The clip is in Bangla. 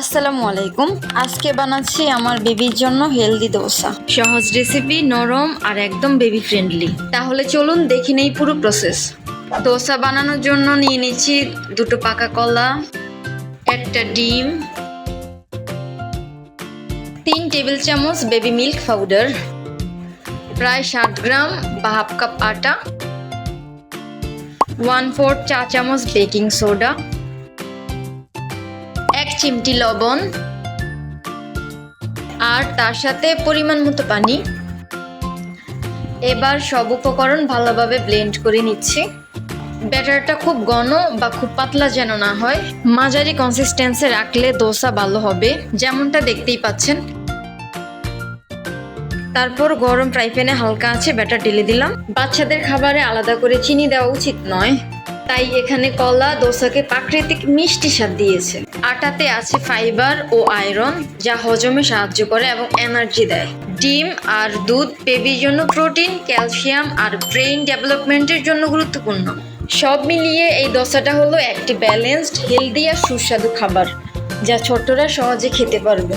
আসসালামু আলাইকুম। আজকে বানাচ্ছি আমার বেবির জন্য হেলদি দোসা। সহজ রেসিপি নরম আর একদম বেবি ফ্রেন্ডলি তাহলে চলুন দেখি নেই পুরো প্রসেস দোসা বানানোর জন্য নিয়ে নিচ্ছি দুটো পাকা কলা, একটা ডিম, তিন টেবিল চামচ বেবি মিল্ক পাউডার প্রায় ষাট গ্রাম বা হাফ কাপ আটা ওয়ান ফোর চা চামচ বেকিং সোডা চিমটি লবণ আর তার সাথে পরিমাণ মতো পানি। এবার সব উপকরণ ভালোভাবে ব্লেন্ড করে নিচ্ছি। ব্যাটারটা খুব ঘন বা খুব পাতলা যেন না হয়। মাঝারি কনসিস্টেন্সি রাখলে দোসা ভালো হবে, যেমনটা দেখতেই পাচ্ছেন। তারপর গরম ফ্রাই প্যানে হালকা আছে ব্যাটার ঢেলে দিলাম। বাচ্চাদের খাবারে আলাদা করে চিনি দেওয়া উচিত নয়। তাই এখানে কলা, দোসাকে প্রাকৃতিক মিষ্টি স্বাদ দিয়েছে। আটাতে আছে ফাইবার ও আয়রন, যা হজমে সাহায্য করে এবং এনার্জি দেয়। ডিম আর দুধ বেবির জন্য প্রোটিন, ক্যালসিয়াম আর ব্রেইন ডেভেলপমেন্টের জন্য গুরুত্বপূর্ণ। সব মিলিয়ে এই দোসাটা হলো একটি ব্যালেন্সড, হেলদি আর সুস্বাদু খাবার, যা ছোটরা সহজে খেতে পারবে।